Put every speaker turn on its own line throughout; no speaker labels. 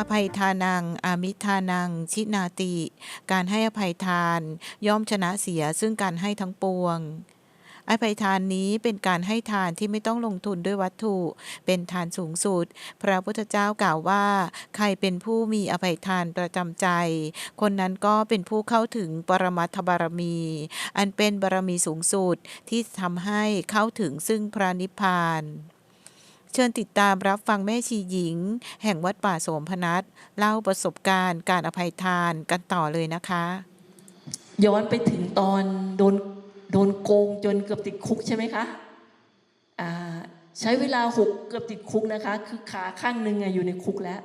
อภัยทานัง อามิทานัง ชินาติ การให้อภัยทาน ย่อมชนะเสียซึ่งการให้ทั้งปวง อภัยทานนี้เป็นการให้ทานที่ไม่ต้องลงทุนด้วยวัตถุ เป็นทานสูงสุด พระพุทธเจ้ากล่าวว่า ใครเป็นผู้มีอภัยทานประจำใจ คนนั้นก็เป็นผู้เข้าถึงปรมัตถบารมี อันเป็นบารมีสูงสุดที่ทำให้เข้าถึงซึ่งพระนิพพานเชิญติดตามรับฟังแม่ชีหญิง แห่งวัดป่าโสมพนัสเล่าประสบการณ์การอภัยทานกันต่อเลยนะคะ
ย้อนไปถึงตอนโดน นโกงจนเกือบติดคุกใช่ไหมคะใช้เวลาหกเกือบติดคุกนะคะ คือขาข้างหนึ่งอยู่ในคุกแล้ว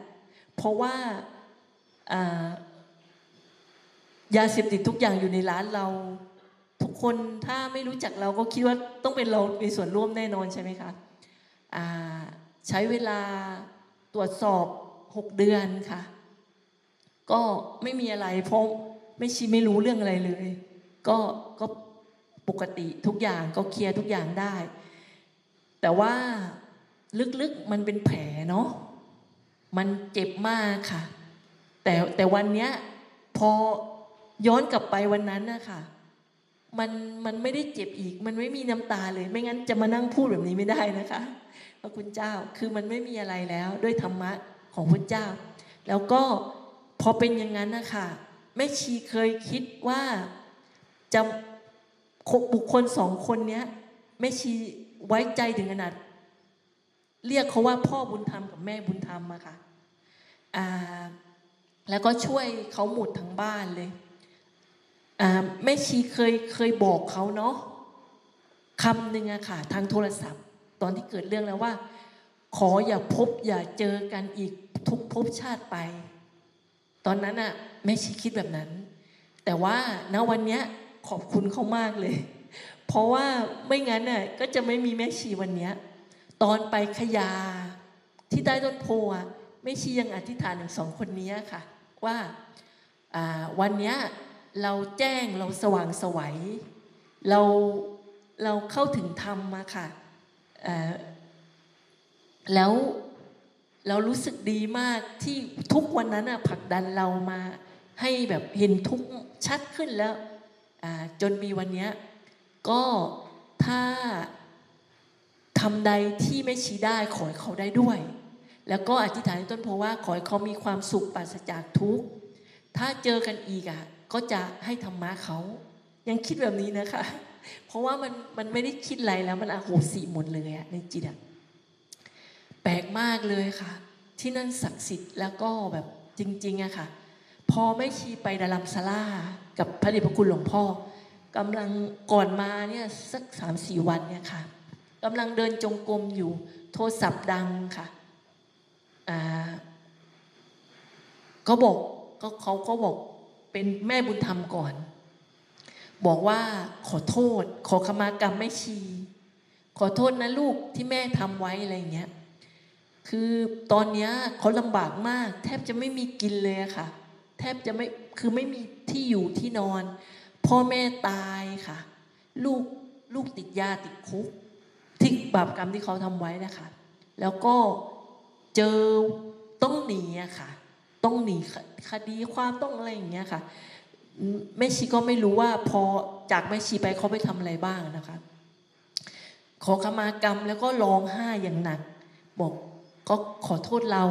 เพราะว่ายาเสพติดทุกอย่างอยู่ในร้านเรา ทุกคนถ้าไม่รู้จักเราก็คิดว่าต้องเป็นเรามีส่วนร่วมแน่นอนใช่ไหมคะใช้เวลาตรวจสอบหกเดือนค่ะ ก็ไม่มีอะไรเพราะไม่ชีไม่รู้เรื่องอะไรเลย ก็ก็ ปกติทุกอย่างก็เคลียร์ทุกอย่างได้ แต่ว่าลึกๆมันเป็นแผลเนาะมันเจ็บมากค่ะ แต่แต่วันเนี้ยพอย้อนกลับไปวันนั้นนะคะมันมันไม่ได้เจ็บอีก มันไม่มีน้ำตาเลย ไม่งั้นจะมานั่งพูดแบบนี้ไม่ได้นะคะพระคุณเจ้าคือมันไม่มีอะไรแล้วด้วยธรรมะของพระเจ้า แล้วก็พอเป็นอย่างนั้นนะคะแม่ชีเคยคิดว่าจะ บุคคลสองคนเนี้ยแม่ชีไว้ใจถึงขนาด เรียกเขาว่าพ่อบุญธรรมกับแม่บุญธรรมอะค่ะแล้วก็ช่วยเขาหมดทั้งบ้านเลยแม่ชีเคยเคยบอกเขาเนาะคำหนึ่งอะค่ะ ทางโทรศัพท์ ตอนที่เกิดเรื่องแล้วว่า ขออย่าพบอย่าเจอกันอีกทุกภพชาติไป ตอนนั้นอะแม่ชีคิดแบบนั้น แต่ว่าณวันเนี้ย ขอบคุณเขามากเลย เพราะว่าไม่งั้นน่ะก็จะไม่มีแม่ชีวันเนี้ยตอนไปขยาที่ใต้ต้นโพอะแม่ชียังอธิษฐานถึงสองคนนี้ค่ะ ว่าาวันเนี้ยเราแจ้งเราสว่างสวัยเราเราเข้าถึงธรรมมาค่ะแล้วเรารู้สึกดีมากที่ทุกวันนั้นผลักดันเรามาให้แบบเห็นทุกชัดขึ้นแล้ว จนมีวันนี้ก็ถ้าทำใดที่ไม่ชี้ได้ขอให้เขาได้ด้วย แล้วก็อธิษฐานต้นโพราะว่าขอให้เขามีความสุขปราศจากทุกข์ถ้าเจอกันอีกอะก็จะให้ธรรมะเขา ยังคิดแบบนี้นะคะ เพราะว่ามันมันไม่ได้คิดอะไรแล้วมันอโหสิหมดเลยอะในจิตอะแปลกมากเลยค่ะ ที่นั่นศักดิ์สิทธิ์แล้วก็แบบจริงๆอะค่ะ พอไม่ชีไปดารัมซาร่า กับพระเดชพระคุณหลวงพ่อกำลังก่อนมาเนี่ยสักสามสี่วันเนี่ยค่ะกำลังเดินจงกรมอยู่โทรศัพท์ดังค่ะอ่าก็บอกก็เขาก็บอกเป็นแม่บุญธรรมก่อน บอกว่าขอโทษ ขอขมากรรมแม่ชี ขอโทษนะลูกที่แม่ทำไว้อะไรอย่างเงี้ยคือตอนเนี้ยเขาลำบากมาก แทบจะไม่มีกินเลยค่ะ ทบจะไม่คือไม่มีที่อยู่ที่นอน พ่อแม่ตายค่ะ ลูกลูกติดยาติดคุกที่บาปกรรมที่เขาทำไว้นะคะแล้วก็เจอต้องหนีอะค่ะ ต้องหนีคดีความต้องอะไรอย่างเงี้ยค่ะแม่ชีก็ไม่รู้ว่าพอจากแม่ชีไปเขาไปทำอะไรบ้างนะคะ ขอขมากรรมแล้วก็ร้องไห้อย่างหนัก บอก ก็ขอโทษเรา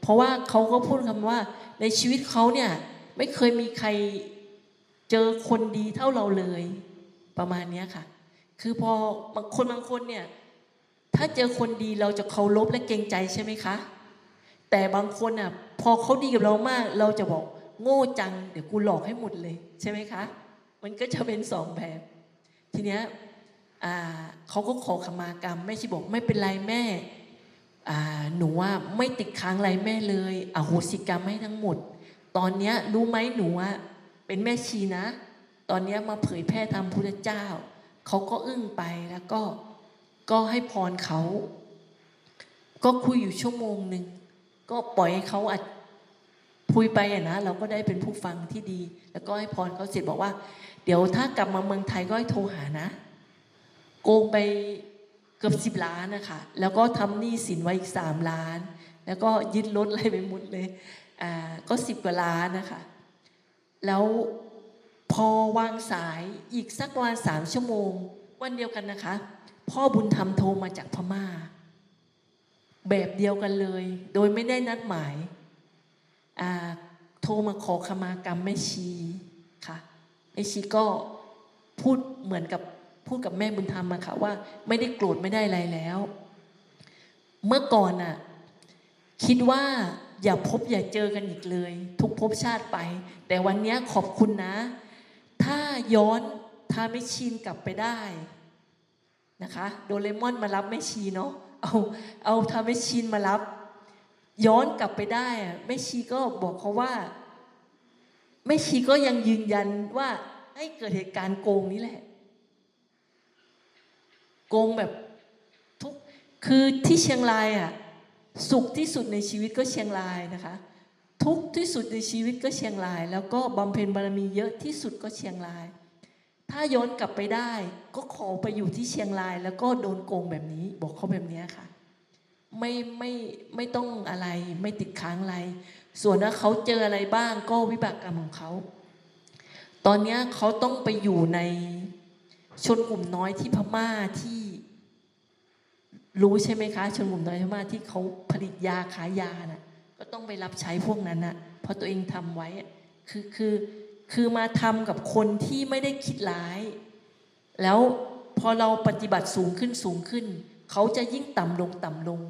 เพราะว่าเขาก็พูดคำว่า ในชีวิตเขาเนี่ยไม่เคยมีใครเจอคนดีเท่าเราเลยประมาณนี้ค่ะ คือพอบางคนบางคนเนี่ยถ้าเจอคนดีเราจะเคารพและเกรงใจใช่ไหมคะ แต่บางคนอะพอเขาดีกับเรามาก เราจะบอกโง่จัง เดี๋ยวกูหลอกให้หมดเลย ใช่ไหมคะ มันก็จะเป็นสองแบบ ทีเนี้ยเขาก็ขอขมากรรมแม่ชีบอกไม่เป็นไรแม่ หนูว่าไม่ติดค้างอะไรแม่เลยอโหสิกรรมให้ทั้งหมด ตอนนี้รู้ไหมหนูว่าเป็นแม่ชีนะ ตอนนี้มาเผยแพร่ธรรมพุทธเจ้า เขาก็อึ้งไปแล้วก็ก็ให้พรเขา ก็คุยอยู่ชั่วโมงหนึ่งก็ปล่อยให้เขาอพูดไปอะนะเราก็ได้เป็นผู้ฟังที่ดี แล้วก็ให้พรเขาเสร็จบอกว่า เดี๋ยวถ้ากลับมาเมืองไทยก็ให้โทรหานะ โกงไป เกือบสิบล้านนะคะแล้วก็ทำหนี้สินไว้อีกสามล้าน แล้วก็ยึดรถอะไรไปหมดเลยอ่าก็สิบกว่าล้านนะคะแล้วพอวางสายอีกสักประมาณสามชั่วโมง วันเดียวกันนะคะ พ่อบุญธรรมโทรมาจากพม่า แบบเดียวกันเลย โดยไม่ได้นัดหมายอ่าโทรมาขอขมากรรมแม่ชีค่ะแม่ชีก็พูดเหมือนกับ พูดกับแม่บุญธรรมอะค่ะว่า ไม่ได้โกรธไม่ได้อะไรแล้ว เมื่อก่อนน่ะ คิดว่าอย่าพบอย่าเจอกันอีกเลย ทุกภพชาติไป แต่วันนี้ขอบคุณนะ ถ้าย้อนทาไม่ชินกลับไปได้นะคะ โดเรมอนมารับแม่ชีเนาะเอาเอาทาไม่ชินมารับ ย้อนกลับไปได้อะแม่ชีก็บอกเขาว่าแม่ชีก็ยังยืนยันว่าให้เกิดเหตุการณ์โกงนี้แหละ โกงแบบทุกคือที่เชียงรายอะสุขที่สุดในชีวิตก็เชียงรายนะคะ ทุกที่สุดในชีวิตก็เชียงราย แล้วก็บำเพ็ญบารมีเยอะที่สุดก็เชียงราย ถ้าย้อนกลับไปได้ก็ขอไปอยู่ที่เชียงราย แล้วก็โดนโกงแบบนี้ บอกเขาแบบนี้ค่ะไม่ไม่ไม่ต้องอะไรไม่ติดค้างอะไร ส่วนว่าเขาเจออะไรบ้างก็วิบากกรรมของเขา ตอนนี้เขาต้องไปอยู่ในชนกลุ่มน้อยที่พม่าที่ รู้ใช่ไหมคะชนกลุ่มน้อยม่าที่เขาผลิตยาขายยาน่ะก็ต้องไปรับใช้พวกนั้นน่ะเพราะตัวเองทำไว้คือคือคือมาทำกับคนที่ไม่ได้คิดร้าย แล้วพอเราปฏิบัติสูงขึ้นสูงขึ้น เขาจะยิ่งต่ำลงต่ำลง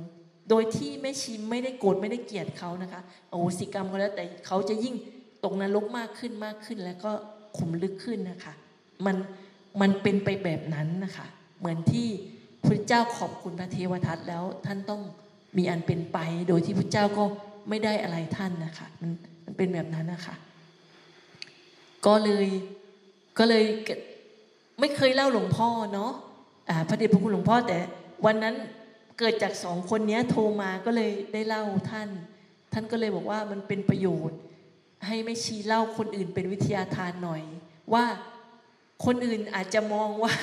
โดยที่แม่ชีไม่ได้โกรธไม่ได้เกลียดเขานะคะโอโหสิกรรมก็แล้วแต่เขาจะยิ่งตกนรกมากขึ้นมากขึ้น แล้วก็ขุมลึกขึ้นนะคะ มันมันเป็นไปแบบนั้นนะคะ เหมือนที่ พระเจ้าขอบคุณพระเทวทัตแล้วท่านต้องมีอันเป็นไป โดยที่พระเจ้าก็ไม่ได้อะไรท่านนะคะมันมันเป็นแบบนั้นนะคะก็เลยก็เลยไม่เคยเล่าหลวงพ่อเนาะอ่าพระเดชพระคุณหลวงพ่อแต่วันนั้นเกิดจากสองคนนี้โทรมาก็เลยได้เล่าท่าน ท่านก็เลยบอกว่ามันเป็นประโยชน์ ให้ไม่ชี้เล่าคนอื่นเป็นวิทยาทานหน่อย ว่าคนอื่นอาจจะมองว่า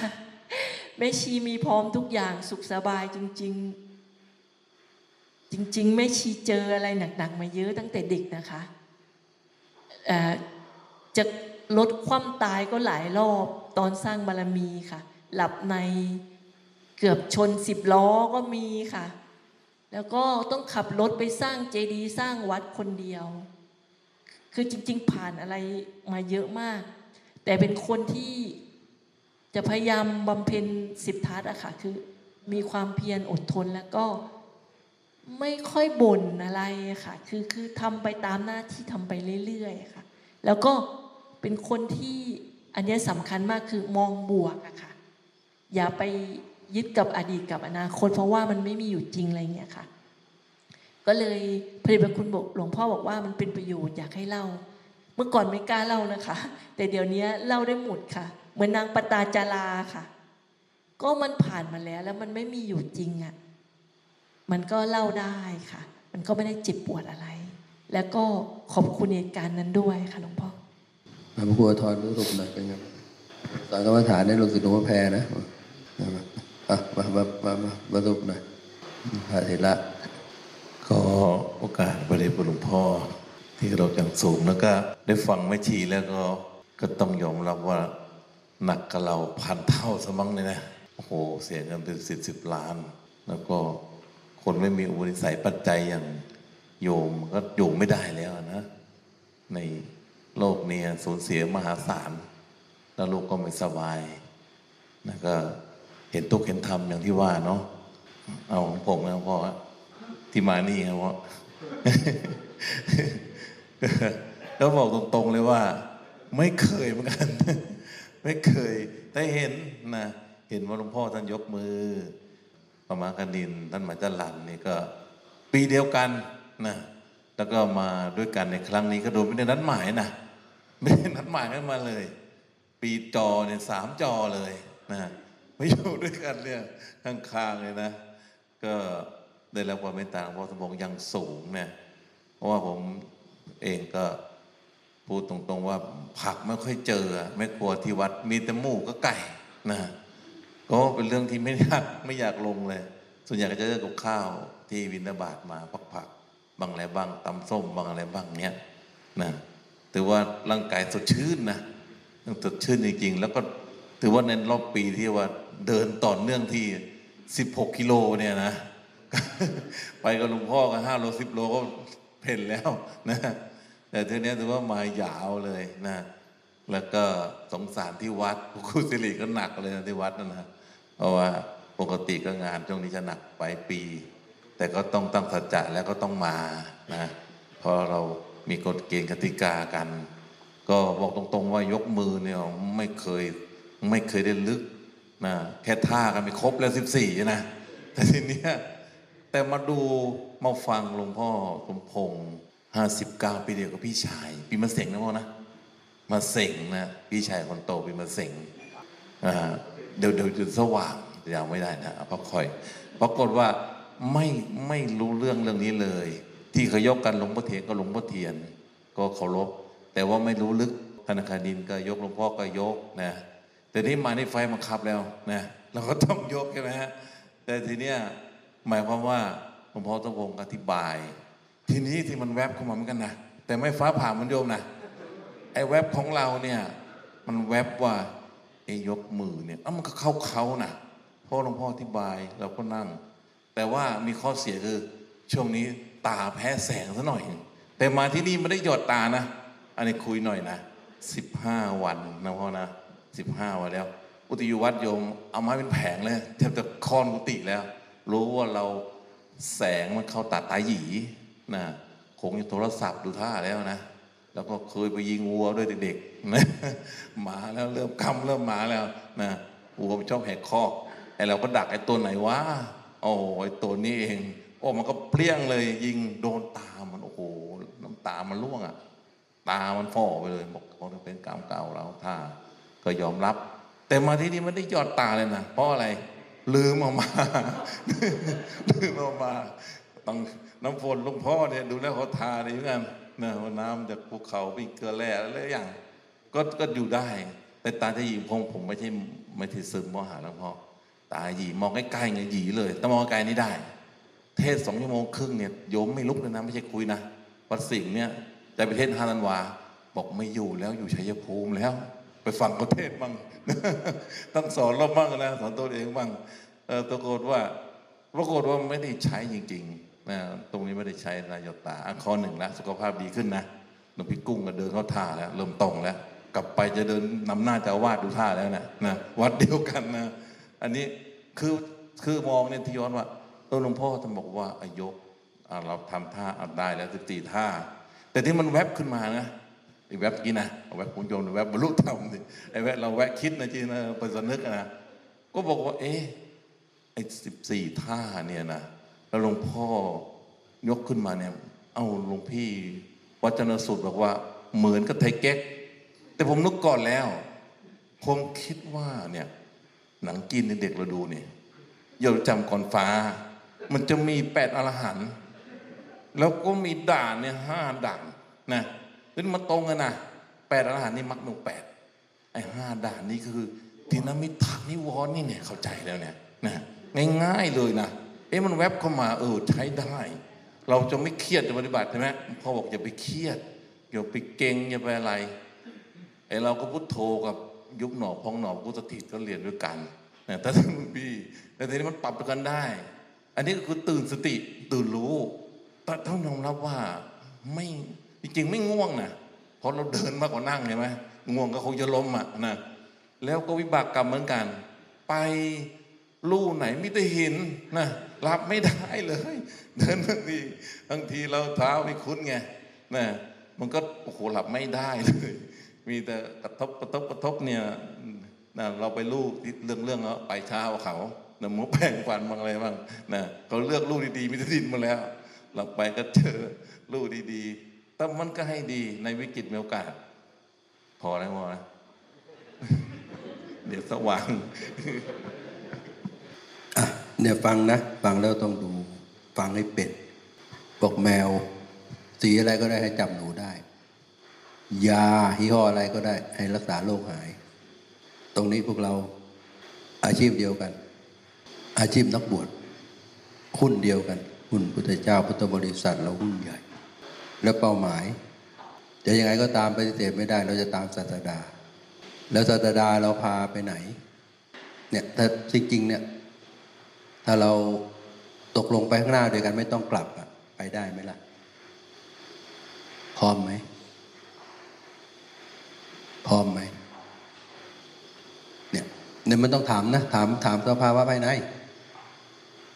แม่ชีมีพร้อมทุกอย่างสุขสบายจริง ๆ จริง ๆ แม่ชีเจออะไรหนัก ๆ มาเยอะตั้งแต่เด็กนะคะจะลดความตายก็หลายรอบตอนสร้างบารมีค่ะ หลับในเกือบชนสิบล้อก็มีค่ะ แล้วก็ต้องขับรถไปสร้างเจดีย์สร้างวัดคนเดียว คือจริง ๆ ผ่านอะไรมาเยอะมาก แต่เป็นคนที่ จะพยายามบำเพ็ญสิบทัศอะค่ะคือมีความเพียรอดทนแล้วก็ไม่ค่อยบ่นอะไรค่ะ คือคือทำไปตามหน้าที่ทำไปเรื่อยๆค่ะ แล้วก็เป็นคนที่อันนี้สำคัญมากคือมองบวกอะค่ะ อย่าไปยึดกับอดีตกับอนาคตเพราะว่ามันไม่มีอยู่จริงอะไรเงี้ยค่ะ ก็เลยพระเดชพระคุณบอกหลวงพ่อบอกว่ามันเป็นประโยชน์อยากให้เล่า เมื่อก่อนไม่กล้าเล่านะคะ แต่เดี๋ยวนี้เล่าได้หมดค่ะ เหมือนนางปตาจาราค่ะ ก็มันผ่านมาแล้ว แล้วมันไม่มีอยู่จริงอะ่ะมันก็เล่าได้ค่ะ มันก็ไม่ได้เจ็บปวดอะไร แล้วก็ขอบคุณเหตุการณ์นั้นด้วยค่ะหลวงพ่อ
มาพระครูทอนรู้รูปหน่อยเป็นไงสอนกรรมฐานได้ลูกศิษย์หลวงพ่อแพรนะมามาอะมามามามารูปหน่อยพระเถระ
ขอโอกาสพระเดชพระหลวงพ่อ ที่เราอย่างสูงแล้วก็ได้ฟังไม่ชีแล้วก็ก็ต้องยอมรับว่า หนักกับเราพันเท่าสมั้งเลยนะโอ้โหเสียเงินเป็นสิบสิบล้าน แล้วก็คนไม่มีอุปนิสัยปัจจัยอย่างโยมก็อยู่ไม่ได้แล้วนะ ในโลกนี้สูญเสียมหาศาลแล้วลูกก็ไม่สบายนะก็เห็นทุกข์เห็นธรรมอย่างที่ว่าเนาะเอาของผมนะพ่อที่มานี่ครับว่าก็บอกตรงๆเลยว่า ไม่เคยเหมือนกัน ไม่เคยแต่เห็นนะเห็นว่าหลวงพ่อท่านยกมือประมากันดินท่านหมายจันหลันนี่ก็ปีเดียวกันนะแล้วก็มาด้วยกันในครั้งนี้ก็โดยไม่ได้นัดหมายนะไม่ได้นัดหมายกันมาเลย ปีจอเนี่ยสามจอเลยนะไม่อยู่ด้วยกันเนี่ยข้างๆเลยนะ ก็ได้รับความเมตตาของพ่อสมบงอย่างสูงเนี่ยเพราะว่าผมเองก็ พูดตรงๆว่าผักไม่ค่อยเจอ ไม่กลัวที่วัดมีแต่หมูก็ไก่นะก็เป็นเรื่องที่ไม่อยากไม่อยากลงเลย ส่วนใหญ่ก็จะเลือกกับข้าวที่วินาบาตมาพักผักๆบางอะไรบ้างตำส้มบางอะไรบ้างเนี้ยนะถือว่าร่างกายสดชื่นนะสดชื่นจริงๆ แล้วก็ถือว่าในรอบปีที่ว่าเดินต่อเนื่องที่ 16 กิโลเนี่ยนะ ไปกับหลวงพ่อกันห้าโลสิบโลก็เพ่นแล้วนะ แต่ทีเนี้ยถือว่ามายาวเลยนะ แล้วก็สงสารที่วัดครูสิริก็หนักเลยนะที่วัดนั่นนะเพราะว่าปกติก็งานช่วงนี้จะหนักไปปี แต่ก็ต้องตั้งสัจจะแล้วก็ต้องมานะเพราะเรามีกฎเกณฑ์กติกากัน ก็บอกตรงๆว่ายกมือเนี่ยไม่เคยไม่เคยได้ลึกนะแค่ท่ากันไม่ครบแล้วสิบสี่นะแต่ทีเนี้ยแต่มาดูมาฟังหลวงพ่อสมพงษ์ ห้าสิบเก้าปีเดียวกับพี่ชาย ปีมะเสงนะพ่อนะมาเสงนะพี่ชายคนโตปีมาเสงเดี๋ยวเดี๋ยวจะสว่างยังไม่ได้นะพักคอยปรากฏว่าไม่ไม่รู้เรื่องเรื่องนี้เลย ที่เขายกกันหลวงพ่อเทียนก็หลวงพ่อเทียน ก็เคารพแต่ว่าไม่รู้ลึกธนาคารดินก็ยกหลวงพ่อก็ยกนะแต่นี่มาในไฟบังคับแล้วนะเราก็ต้องยกใช่ไหมฮะแต่ทีเนี้ยหมายความว่าหลวงพ่อต้องวงอธิบาย ทีนี้ที่มันแวบเข้ามาเหมือนกันนะแต่ไม่ฟ้าผ่าเหมันโยมนะไอ้แว็บของเราเนี่ย มันแว็บว่าไอ้ยกมือเนี่ยเอ้ามันก็เข้าเขานะเพราะหลวงพ่ออธิบายเราก็นั่ง แต่ว่ามีข้อเสียคือช่วงนี้ตาแพ้แสงซะหน่อย แต่มาที่นี่ไม่ได้หยอดตานะ อันนี้คุยหน่อยนะสิบห้าวันนะพ่อนะสิบห้าวันแล้ว อุติยวัดโยมเอาไม้เป็นแผงเลยแทบจะคอนกุฏิแล้ว รู้ว่าเราแสงมันเข้าตาตาหยี นะคงจะโทรศัพท์ดูท่าแล้วนะ แล้วก็เคยไปยิงวัวด้วยเด็กๆนะหมาแล้วเริ่มกำเริ่มหมาแล้วนะวัวชอบแหกคอกไอ้เราก็ดักไอ้ตัวไหนวะโอ้ไอ้ตัวนี้เอง โอ้มันก็เปรี้ยงเลย ยิงโดนตามันโอ้โหน้ำตามันร่วงอะ ตามันฝ่อไปเลยบอกเขาเป็นกรรมเก่าเราท่าก็ยอมรับ แต่มาที่นี่มันได้ยอดตาเลยนะเพราะอะไรลืมออกมาลืมออกมาต้อง น้ำฝนหลุงพ่อเนี่ยดูแล้วเขาทาดีเหมือนกันนะน้ำจากภูเขาเป็นเกลือแร่อะไรอย่าง ก็ก็อยู่ได้ แต่ตาจะหยีพงผมไม่ใช่ไม่ใช่ซึมมอหาหลวงพ่อตาหยีมองใกล้ๆไงหยีเลยแต่มองไกลนี่ได้ เทศสองชั่วโมงครึ่งเนี่ยโยมไม่ลุกเลยนะไม่ใช่คุยนะวัดสิงห์เนี่ยจะไปเทศฮานันวา บอกไม่อยู่แล้วอยู่ชัยภูมิแล้ว ไปฟังเขาเทศบ้างต้องสอนเราบ้างนะสอนตัวเองบ้างเออปรากฏว่าปรากฏว่าไม่ได้ใช้จริง ๆ ตรงนี้ไม่ได้ใช้นายตาอข้อหนึ่งละสุขภาพดีขึ้นนะหลวงพี่กุ้งก็เดินเข้าท่าแล้วเริ่มตรงแล้ว กลับไปจะเดินนำหน้าจะวาดดูท่าแล้วนะนะวัดเดียวกันนะ อันนี้คือคือมองเนี่ยที่ย้อนว่าเออหลวงพ่อท่านบอกว่าอายกเราทำท่าเอาได้แล้วสิบสี่ท่า แต่ที่มันแวบขึ้นมานะไอ้แวบกี้นะเอาแวบคุณโยมแวบบรรลุธรรมดิไอ้แวบเราแวะคิดนะจีนะไปสนึกนะก็บอกว่า เอ๊ะไอ้สิบสี่ท่าเนี่ยนะ แล้วหลวงพ่อยกขึ้นมาเนี่ย เอาหลวงพี่วัจนสุดบอกว่า เหมือนกับไทยเก๊ก แต่ผมนึกก่อนแล้ว ผมคิดว่าเนี่ย หนังจีนในเด็กเราดูเนี่ยอย่าจำก่อนฟ้า มันจะมีแปดอรหันต์แล้วก็มีด่านเนี่ยห้าด่านนะนี่มาตรงกันนะแปดอรหันต์นี่มักมีแปดไอ้ห้าด่านนี่คือทินามิทานิวรณ์นี่เนี่ยเข้าใจแล้วเนี่ยนะง่ายๆเลยนะ อ๊ะมันแวบเข้ามาเออใช้ได้ เราจะไม่เครียดจะปฏิบัติใช่ไหมพ่อบอกอย่าไปเครียดอย่าไปเก่งอย่าไปอะไรไอ้เราก็พุทโธกับยุบหนอพองหนอพุทธติก็เรียนด้วยกันนะแต่ท่านพี่แต่ทีนี้มันปรับกันได้ อันนี้ก็คือตื่นสติตื่นรู้แต่ต้องยอมรับว่าไม่จริงๆไม่ง่วงนะเพราะเราเดินมากกว่านั่งเห็นไหมง่วงก็คงจะล้มอะนะแล้วก็วิบากกรรมเหมือนกัน ไป ลู่ไหนมิได้ห็นนะรับไม่ได้เลย เดินบางทีบางทีเราเท้าไม่คุ้นไงนะมันก็โอ้โหหลับไม่ได้เลย มีแต่กระทบกระทบกระทบเนี่ยนะเราไปลูกเรื่องเรื่องเอาไปเช้าเขานะหมูแปลงฟันบางอะไรบ้างนะเขาเลือกลูกดีๆมีแต่ดินมาแล้ว เราไปก็เจอลูกดีๆแต่มันก็ให้ดีในวิกฤตมีโอกาส พอแล้วพอนะเดี๋ยวสว่าง
เนี่ยฟังนะ ฟังแล้วต้องดู ฟังให้เป็นบอกแมว สีอะไรก็ได้ให้จำหนูได้ ยายี่ห้ออะไรก็ได้ให้รักษาโรคหาย ตรงนี้พวกเราอาชีพเดียวกัน อาชีพนักบวชหุ้นเดียวกันหุ้นพุทธเจ้าพุทธบริษัทเราหุ้นใหญ่ แล้วเป้าหมายจะยังไงก็ตามปฏิเสธไม่ได้ เราจะตามศาสดา แล้วศาสดาเราพาไปไหนเนี่ยถ้าจริงๆเนี่ย ถ้าเราตกลงไปข้างหน้าโดยกันไม่ต้องกลับอะไปได้ไหมล่ะ พร้อมไหม พร้อมไหม เนี่ยเนี่ยมันต้องถามนะ ถามถามสภาวะภายใน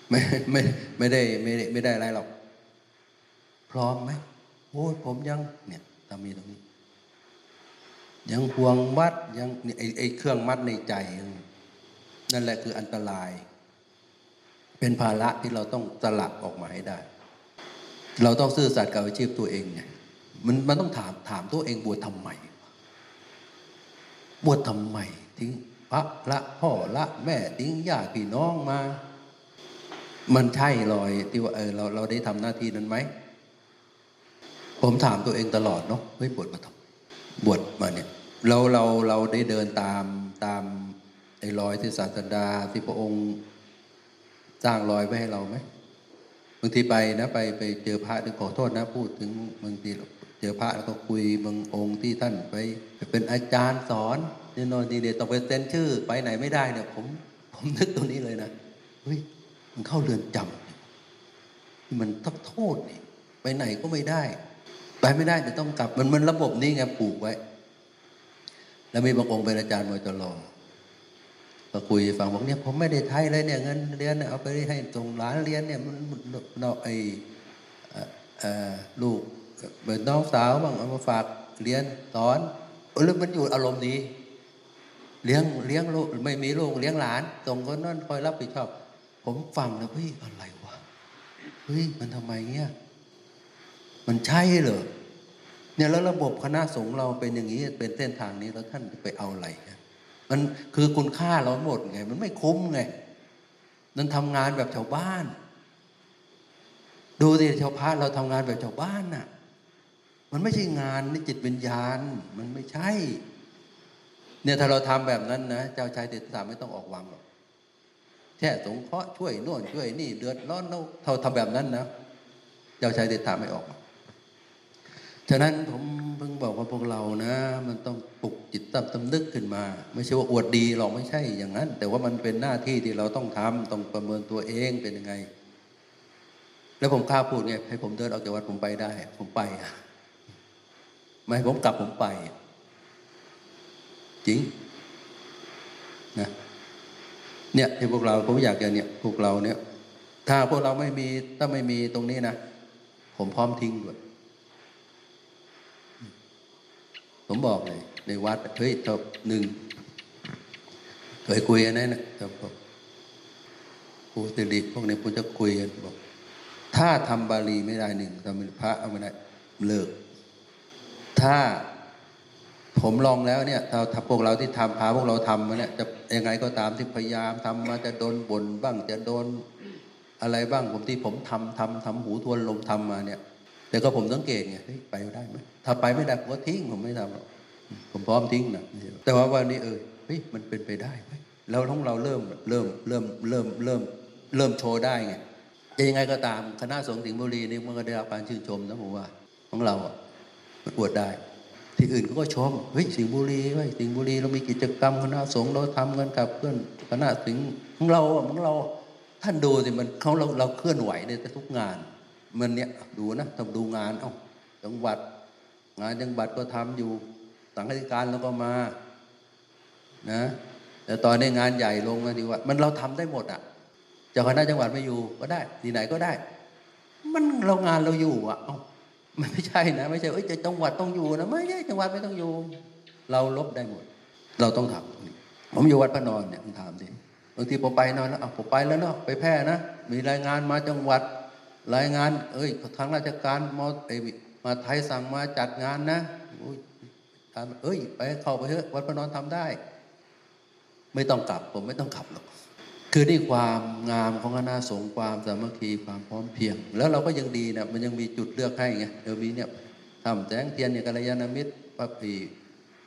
ไม่ไม่ไม่ได้ไม่ได้ไม่ได้อะไรหรอก พร้อมไหมโอ้ยผมยังเนี่ยตามีตรงนี้ ยังห่วงมัดยังไอไอเครื่องมัดในใจ นั่นแหละคืออันตราย เป็นภาระที่เราต้องสลักออกมาให้ได้ เราต้องซื่อสัตย์กับอาชีพตัวเองไงมันมันต้องถามถามตัวเองบวชทำไม บวชทำไมทิ้งพระละพ่อละแม่ทิ้งญาติพี่น้องมา มันใช่รอยที่ว่าเออเราเราได้ทำหน้าที่นั้นไหม ผมถามตัวเองตลอดเนาะเฮ้ยบวชมาทำบวชมาเนี่ยเราเราเราได้เดินตามตามไอ้รอยที่ศาสดาที่พระองค์ สร้างรอยไว้ให้เราไหมบางทีไปนะไปไปเจอพระถึงขอโทษนะ พูดถึงบางทีเจอพระแล้วก็คุยบางองค์ที่ท่านไปเป็นอาจารย์สอนนี่นอนดีเดต้องไปเซ็นชื่อ ไปไหนไม่ได้เนี่ย ผม ผมนึกตรงนี้เลยนะเฮ้ยมันเข้าเรือนจำมันทักโทษนี่ไปไหนก็ไม่ได้ ไปไม่ได้แต่ต้องกลับมันมันระบบนี้ไงปลูกไว้ แล้วมีบางองค์เป็นอาจารย์มจร ก็คุยฟังบอกเนี่ยผมไม่ได้ไทยเลยเนี่ยเงินเรียนเนี่ยเอาไปให้ส่งหลานเรียนเนี่ยมันเราไอเอ่อเอ่อลูกเป็นน้องสาวบ้างเอามาฝากเรียนสอนเออแล้วมันอยู่อารมณ์ดีเลี้ยงเลี้ยงลูกไม่มีลูกเลี้ยงหลานส่งคนนั้นคอยรับผิดชอบ ผมฟังแล้วเฮ้ยอะไรวะเฮ้ยมันทำไมเงี้ยมันใช่เหรอเนี่ยแล้วระบบคณะสงฆ์เราเป็นอย่างนี้เป็นเส้นทางนี้แล้วท่านไปเอาอะไรเนี่ย มันคือคุณค่าเราหมดไง มันไม่คุ้มไงนั่นทำงานแบบชาวบ้าน ดูสิชาวพระเราทำงานแบบชาวบ้านน่ะ มันไม่ใช่งานนี่จิตวิญญาณ มันไม่ใช่ เนี่ยถ้าเราทำแบบนั้นนะเจ้าชายเดชสามไม่ต้องออกวังหรอกแค่สงเคราะห์ช่วยโน่นช่วยนี่เดือดร้อนเราเท่าทำแบบนั้นนะ เจ้าชายเดชสามไม่ออกหรอกฉะนั้นผม เพิ่งบอกว่าพวกเรานะ มันต้องปลุกจิตตั้ตำนึกขึ้นมา ไม่ใช่ว่าอวดดีหรอกไม่ใช่อย่างนั้น แต่ว่ามันเป็นหน้าที่ที่เราต้องทำต้องประเมินตัวเองเป็นยังไง แล้วผมกล้าพูดไงให้ผมเดินออกจากวัดผมไปได้ ผมไปอะไม่ให้ผมกลับผมไป จริงนะเนี่ยที่พวกเราผมอยากจะเนี่ยพวกเราเนี่ย ถ้าพวกเราไม่มีถ้าไม่มีตรงนี้นะผมพร้อมทิ้งด้วย ผมบอกเลย ในวัดเฮ้ยจบหนึ่งเคยคุยกันนะนะจบครูติริพวกนี้ผมจะคุยกันบอก ถ้าทำบาลีไม่ได้หนึ่งทำเป็นพระเอาไม่ได้เลิก ถ้าผมลองแล้วเนี่ยเราถ้าพวกเราที่ทำพาพวกเราทำมาเนี่ยจะยังไงก็ตามที่พยายามทำมาจะโดนบ่นบ้างจะโดนอะไรบ้างผมที่ผมทำทำทำหูทวนลมทำมาเนี่ย แต่ก็ผมสังเกตไงไปได้ไหมถ้าไปไม่ได้ผมก็ทิ้งผมไม่ทำหรอกผมพร้อมทิ้งนะแต่ว่าวันนี้เออเฮ้ยมันเป็นไปได้ไหมแล้วของเราเริ่มเริ่มเริ่มเริ่มเริ่มเริ่มโชว์ได้ไงจะยังไงก็ตามคณะสงฆ์สิงห์บุรีนี่มันก็ได้รับการชื่นชมนะผมว่าของเราอะมันอวดได้ ที่อื่นเขาก็ชมเฮ้ยสิงห์บุรีเว้ยสิงห์บุรีเรามีกิจกรรมคณะสงฆ์เราทำกันกับเพื่อนคณะสิงห์ของเราอะของเราท่านดูสิมันเขาเราเราเคลื่อนไหวในทุกงาน มันเนี่ยดูนะต้องดูงานเอ้าจังหวัด งานจังหวัดก็ทำอยู่สังฆาธิการเราก็มานะแต่ตอนนี้งานใหญ่ลงนะดีว่า มันเราทำได้หมดอะเจ้าคณะจังหวัดไม่อยู่ก็ได้ ที่ไหนก็ได้ มันเรางานเราอยู่อะเอ้ามันไม่ใช่นะ ไม่ใช่เอ้ยจังหวัดต้องอยู่นะไม่ใช่จังหวัดไม่ต้องอยู่ เราลบได้หมด เราต้องทำผมอยู่วัดพระนอนเนี่ยผมถามดิบางทีผมไปนอนแล้วอะผมไปแล้วเนาะไปแพร่นะมีรายงานมาจังหวัด รายงาน เอ้ยทางราชการมอเอมาไทยสั่งมาจัดงานนะเอ้ย ไปเข้าไปเถอะวัดพระนอนทำได้ ไม่ต้องกลับ ผมไม่ต้องกลับหรอกคือนี่ความงามของคณะสงฆ์ความสามัคคีความพร้อมเพียง แล้วเราก็ยังดีนะมันยังมีจุดเลือกให้ไงเออมีเนี่ยทำแสงเทียนเนี่ยกัลยาณมิตรพระปี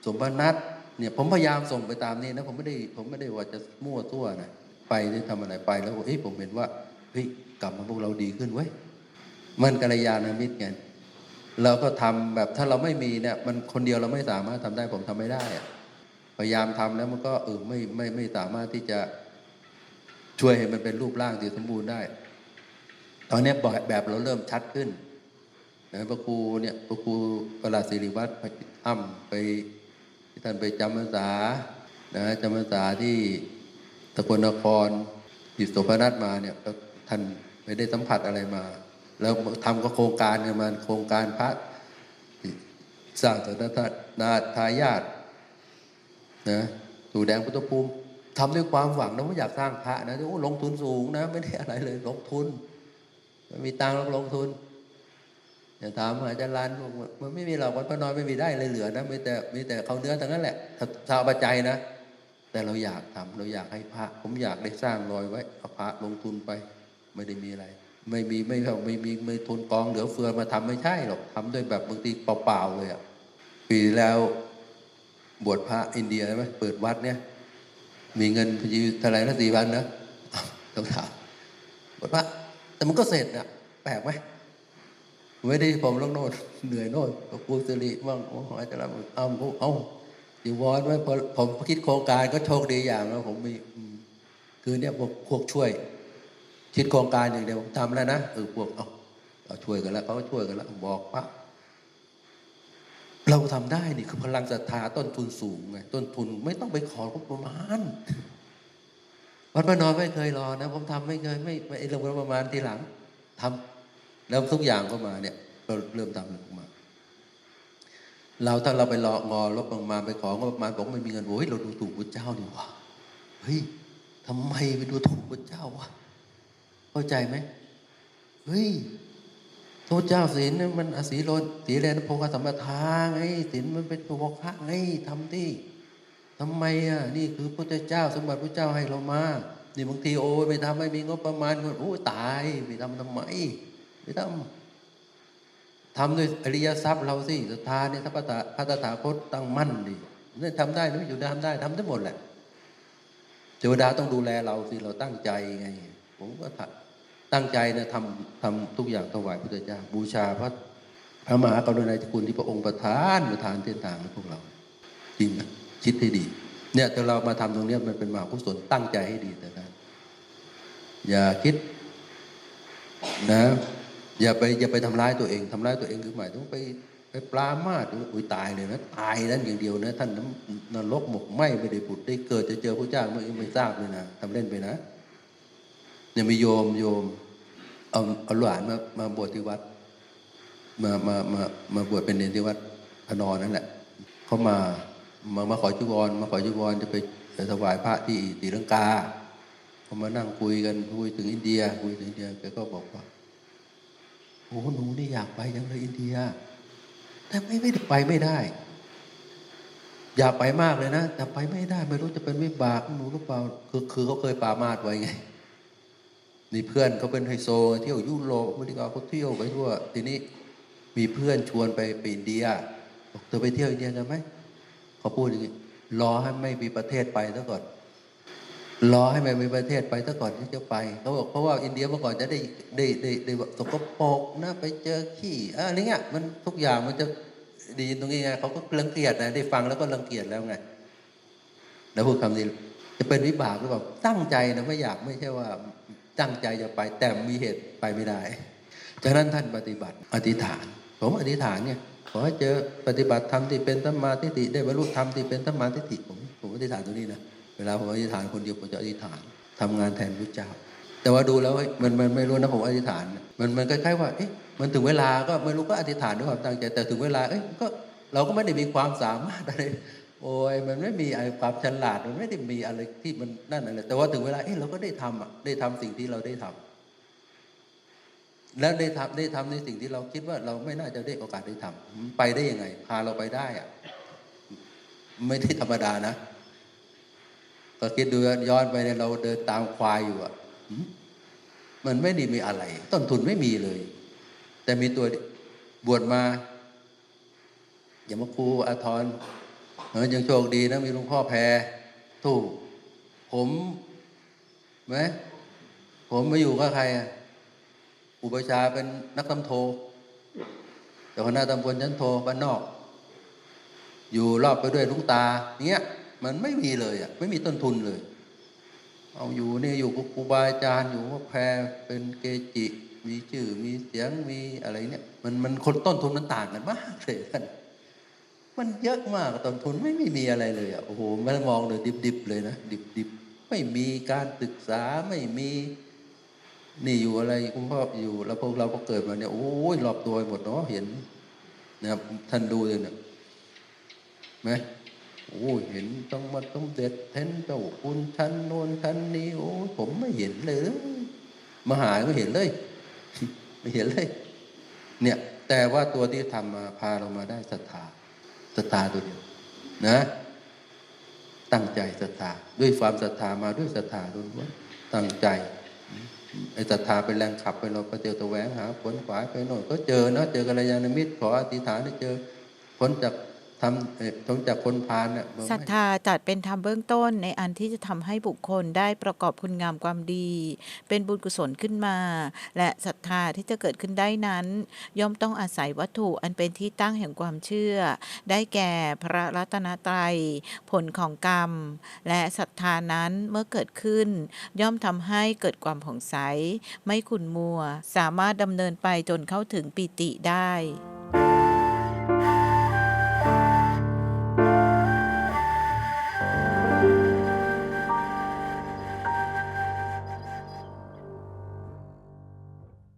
สมบัตินัทเนี่ยผมพยายามส่งไปตามนี้นะผมไม่ได้ผมไม่ได้ว่าจะมั่วตัวนะไปได้ทำอะไรไปแล้วเฮ้ยผมเห็นว่าเฮ้ย กลับมาพวกเราดีขึ้นเว้ยมันกัลยาณมิตรไงเราก็ทำแบบถ้าเราไม่มีเนี่ย มันคนเดียวเราไม่สามารถทำได้ผมทำไม่ได้อะพยายามทำแล้วมันก็เออไม่ไม่ไม่สามารถที่จะช่วยให้มันเป็นรูปร่างที่สมบูรณ์ได้ ตอนนี้แบบแบบเราเริ่มชัดขึ้นนะพระครูเนี่ยพระครูประหลัดศิริวัตรไปถ้ำไปที่ท่านไปจำพรรษานะจำพรรษาที่ตะกลนครที่โสภนัทมาเนี่ยท่าน ไม่ได้สัมผัสอะไรมาแล้วทำก็โครงการกันมาโครงการพระสร้างสนนาทายาทนะตู่แดงพุทธภูมิทำด้วยความหวังนะว่าอยากสร้างพระนะโอ้ลงทุนสูงนะ ไม่ได้อะไรเลยลงทุนไม่มีตังค์ลงทุนอย่าถามอาจารย์ลานมันไม่มีหรอกวันพระนอนไม่มีได้เลยเหลือนะมีแต่มีแต่เขาเนื้อทั้งนั้นแหละถ้าชาวปัจจัยนะ แต่เราอยากทำเราอยากให้พระ ผมอยากได้สร้างรอยไว้เอาพระลงทุนไป ไม่ได้มีอะไร ไม่มีไม่ไม่ไม่มีไม่ทุนกองเหลือเฟือมาทำไม่ใช่หรอกทำด้วยแบบบางทีเปล่าๆเลยอะปีแล้วบวชพระอินเดียใช่ไหมเปิดวัดเนี่ย มีเงินพยืเท่าไหร่ละสี่พันนะต้องถามบวชพระแต่มันก็เสร็จอะแปลกไหมไม่ได้ผมลงโน่นเหนื่อยโน่นพระครูสิริบ้างโอ้อาจารย์เอาเอาอาจีวอรไว้พอผมคิดโครงการก็โชคดีอย่างแล้วผมมีคือเนี่ยพวกพวกช่วย คิดโครงการอย่างเดียวทำแล้วนะเออพวกเอาเอาช่วยกันแล้วเขาก็ช่วยกันแล้วบอกพระเราทำได้นี่คือพลังศรัทธาต้นทุนสูงไงต้นทุนไม่ต้องไปของบประมาณวัดพระนอนไม่เคยรอนะผมทำไม่เคยไม่ไม่เรื่องงบประมาณทีหลังทำแล้วทุกอย่างก็มาเนี่ยเราเริ่มทำเรื่องมา เราถ้าเราไปรองอรบประมาณไปของบประมาณบอกไม่มีเงินโอ้ยเราดูถูกพระเจ้าดีกว่าเฮ้ยทำไมไปดูถูกพระเจ้าวะ เข้าใจไหมเฮ้ยพระเจ้าศีลมันอสีโลนสีแลนโพกสัมปทาไงศีลมันเป็นตัวพระไงทำที่ทำไมอะนี่คือพระเจ้า สมบัติพระเจ้าให้เรามานี่บางทีโอ้ยไม่ทำไม่มีงบประมาณคนโอ้ตายไม่ทำทำไมไม่ทำทำด้วยอริยทรัพย์เราสิศรัทธาเนี่ยถ้าพระพระตถาคตตั้งมั่นดินี่ยทำได้หรือยู่ได้ทำได้ทำได้หมดแหละเทวดาต้องดูแลเราสิเราตั้งใจไง ผมก็ตั้งใจนะทำทำทุกอย่างถวายพระเจ้า บูชาพระพระมหากรุณาธิคุณที่พระองค์ประทานประทานเส้นทางให้พวกเรา จริงนะคิดให้ดี เนี่ยแต่เรามาทำตรงนี้มันเป็นมหากุศลตั้งใจให้ดีแต่นะอย่าคิดนะอย่าไปอย่าไปทำร้ายตัวเองทำร้ายตัวเองคือหมายถึงไปไปปลามาดอุ้ยตายเลยนะตายนั้นอย่างเดียวนะ ท่านน้ำนรกหมกไหมไม่ได้ผุดได้เกิดจะเจอพระเจ้าไม่ไม่ทราบเลยนะทำเล่นไปนะ เนี่ยมีโยมโยมเอาเอาหลานมามาบวชที่วัด มามามามาบวชเป็นเนรที่วัดพนอนนั่นแหละเขามามามาขอจีวรมาขอจีวรจะไปถวายพระที่ศรีลังกาเขามานั่งคุยกันคุยถึงอินเดีย คุยถึงอินเดียแกก็บอกว่าโอ้หนูนี่อยากไปยังเลยอินเดีย แต่ไม่ไม่ไปไม่ได้ อยากไปมากเลยนะแต่ไปไม่ได้ ไม่รู้จะเป็นวิบากหนูหรือเปล่าคือคือเขาเคยปามาสไว้ไง นี่เพื่อนเขาเป็นไฮโซเที่ยวยุโรปอเมริกาเขาเที่ยวไปทั่ว ทีนี้มีเพื่อนชวนไปไปอินเดียบอกเธอไปเที่ยวอินเดียกันไหมเขาพูดอย่างนี้รอให้ไม่มีประเทศไปซะก่อนรอให้ไม่มีประเทศไปซะก่อนที่จะไปเขาบอกเพราะว่าอินเดียเมื่อก่อนจะได้ได้ได้ได้แบบสกปรกนะไปเจอขี้อะไรเงี้ยมันทุกอย่างมันจะดีตรงนี้ไงเขาก็รังเกียจนะได้ฟังแล้วก็รังเกียจแล้วไงแล้วพูดคำนี้จะเป็นวิบากหรือเปล่าตั้งใจนะไม่อยากไม่ใช่ว่า ตั้งใจจะไป แต่มีเหตุไปไม่ได้จากนั้นท่านปฏิบัติอธิษฐาน ผมอธิษฐานเนี่ยขอให้เจอปฏิบัติธรรมที่เป็นสัมมาทิฏฐิได้บรรลุธรรมที่เป็นสัมมาทิฏฐิผมผมอธิษฐานตรงนี้นะเวลาผมอธิษฐานคนเดียวผมจะอธิษฐานทำงานแทนพระเจ้า แต่ว่าดูแล้วมันมันไม่รู้นะผมอธิษฐาน มันมันคล้ายๆว่าเอ๊ะมันถึงเวลาก็ไม่รู้ก็อธิษฐานด้วยความตั้งใจแต่ถึงเวลาเอ๊ะก็เราก็ไม่ได้มีความสามารถอะไร โอ้ยมันไม่มีไอะไรความฉลาดมันไม่ได้มีอะไรที่มันนั่นอะไรแต่ว่าถึงเวลาเอ๊ะเราก็ได้ทำอะได้ทำสิ่งที่เราได้ทำแล้วได้ทำได้ทำในสิ่งที่เราคิดว่าเราไม่น่าจะได้โอกาสได้ทำมันไปได้ยังไง พาเราไปได้อะไม่ได้ธรรมดานะก็คิดดูย้อนไปเนี่ยเราเดินตามควายอยู่อะมมันไม่ได้มีอะไร ต้นทุนไม่มีเลย แต่มีตัวบวชมาอย่ามาครูอาทร เออยังโชคดีนะมีหลวงพ่อแพรถูก ผมไหมผมมาอยู่กับใครอะอุปชาเป็นนักตำโทเจ้าคณะตำบลชั้นโทบ้านนอก อยู่รอบไปด้วยลุงตาเนี้ย มันไม่มีเลยอะไม่มีต้นทุนเลย เอาอยู่เนี่ยอยู่กับครูบาอาจารย์อยู่ว่าแพรเป็นเกจิ มีชื่อมีเสียงมีอะไรเนี่ย มันมันคนต้นทุนมันต่างกันมากเลยท่าน มันเยอะมากต้นทุนไม่ไม่มีอะไรเลยอะโอ้โหม่ได้มองเลยดิบๆเลยนะดิบๆไม่มีการศึกษาไม่มีนี่อยู่อะไรคุณพ่ออยู่ แล้วพวกเราก็เกิดมาเนี่ยโอ้ยรอบตัวหมดเนาะเห็นนะครับท่านดูเลยเนี่ยไหมโอ้ยเห็นต้องมาต้องเด็ดเทนเจ้าคุณชั้นโน้นชั้นนี้โอ้ยผมไม่เห็นเลยมาหาไม่เห็นเลย ไม่เห็นเลย เนี่ย แต่ว่าตัวที่ทำมาพาเรามาได้ศรัทธา ศรัทธาตัวเดียวนะ ตั้งใจศรัทธาด้วยความศรัทธามาด้วยศรัทธาล้วนๆตั้งใจไอ้ศรัทธาเป็นแรงขับไปเราก็เจอตะแหวงหาผลขวายไปโน่นก็เจอเนาะเจอกัลยาณมิตรขออธิษฐานได้เจอพ้นจาก ทำเอ่อพ้นจากคนพาลเนี่ยบอก
ศรัทธาจัดเป็นธรรมเบื้องต้นในอันที่จะทำให้บุคคลได้ประกอบคุณงามความดี เป็นบุญกุศลขึ้นมา และศรัทธาที่จะเกิดขึ้นได้นั้น ย่อมต้องอาศัยวัตถุอันเป็นที่ตั้งแห่งความเชื่อ ได้แก่พระรัตนตรัย ผลของกรรม และศรัทธานั้นเมื่อเกิดขึ้น ย่อมทำให้เกิดความผ่องใส ไม่ขุ่นมัว สามารถดำเนินไปจนเข้าถึงปิติได้